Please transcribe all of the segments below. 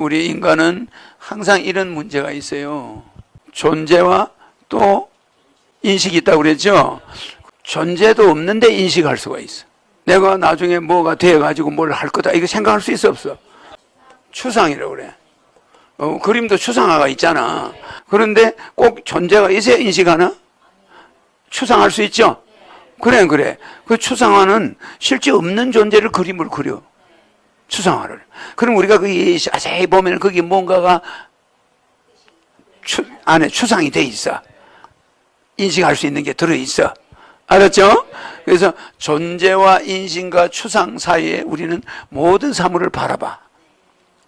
우리 인간은 항상 이런 문제가 있어요. 존재와 또 인식이 있다고 그랬죠? 존재도 없는데 인식할 수가 있어. 내가 나중에 뭐가 돼가지고 뭘 할 거다. 이거 생각할 수 있어, 없어? 추상이라고 그래. 어, 그림도 추상화가 있잖아. 그런데 꼭 존재가 있어야 인식하나? 추상할 수 있죠? 그래, 그래. 그 추상화는 실제 없는 존재를 그림을 그려. 추상화를. 그럼 우리가 그 자세히 보면 거기 뭔가가 추, 안에 추상이 돼 있어. 인식할 수 있는 게 들어 있어. 알았죠? 그래서 존재와 인식과 추상 사이에 우리는 모든 사물을 바라봐.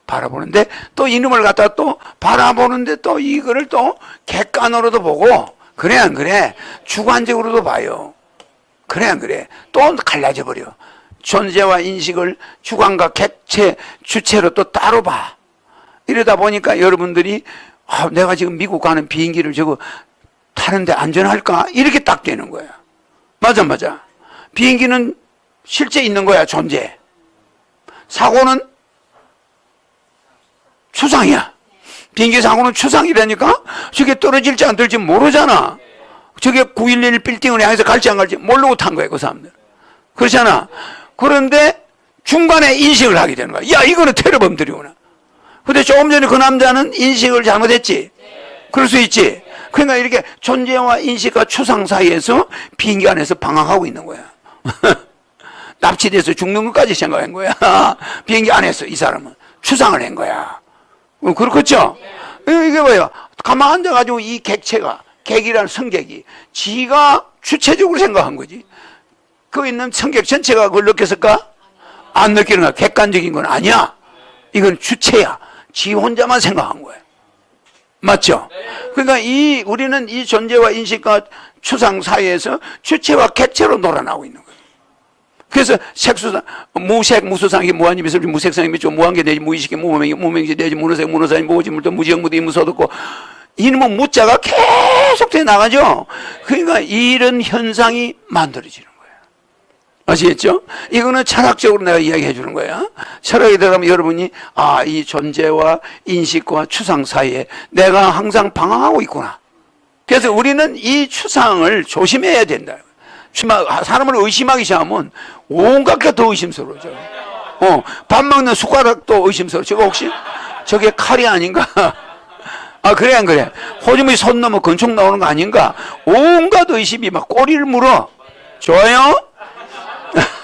바라보는데 또 이놈을 갖다 또 바라보는데 또 이거를 또 객관으로도 보고 그래 안 그래? 주관적으로도 봐요. 그래 안 그래? 또 갈라져 버려. 존재와 인식을 주관과 객체, 주체로 또 따로 봐. 이러다 보니까 여러분들이 아, 내가 지금 미국 가는 비행기를 저거 타는데 안전할까? 이렇게 딱 되는 거야. 맞아, 맞아. 비행기는 실제 있는 거야, 존재. 사고는 추상이야. 비행기 사고는 추상이라니까? 저게 떨어질지 안 떨어질지 모르잖아. 저게 911 빌딩을 향해서 갈지 안 갈지 모르고 탄 거야, 그 사람들. 그렇잖아. 그런데 중간에 인식을 하게 되는 거야. 야, 이거는 테러범들이구나. 근데 조금 전에 그 남자는 인식을 잘못했지? 그럴 수 있지? 그러니까 이렇게 존재와 인식과 추상 사이에서 비행기 안에서 방황하고 있는 거야. 납치돼서 죽는 것까지 생각한 거야. 비행기 안에서 이 사람은 추상을 한 거야. 어, 그렇겠죠? 이게 뭐야? 가만 앉아가지고 이 객체가, 객이라는 성객이, 지가 주체적으로 생각한 거지. 그 있는 성격 전체가 그걸 느꼈을까? 안 느끼는 거야. 객관적인 건 아니야. 이건 주체야. 지 혼자만 생각한 거야. 맞죠? 그러니까 이, 우리는 이 존재와 인식과 추상 사이에서 주체와 객체로 놀아나고 있는 거예요. 그래서 색수상, 무색, 무수상이 무한히 미술, 무색상이 미죠 무한계 내지 무의식이 무명이 무명이 내지 무너색, 무너사니 무지물도 무지영 무디 무소득고 이놈은 무자가 계속 돼 나가죠. 그러니까 이런 현상이 만들어지는 거예요. 아시겠죠? 이거는 철학적으로 내가 이야기해 주는 거야. 철학에 들어가면 여러분이 아, 이 존재와 인식과 추상 사이에 내가 항상 방황하고 있구나. 그래서 우리는 이 추상을 조심해야 된다. 사람을 의심하기 시작하면 온갖 게 더 의심스러워져. 어, 밥 먹는 숟가락도 의심스러워. 저거 혹시 저게 칼이 아닌가? 아, 그래, 안 그래? 호주머니 손 넘어 건축 나오는 거 아닌가? 온갖 의심이 막 꼬리를 물어. 좋아요?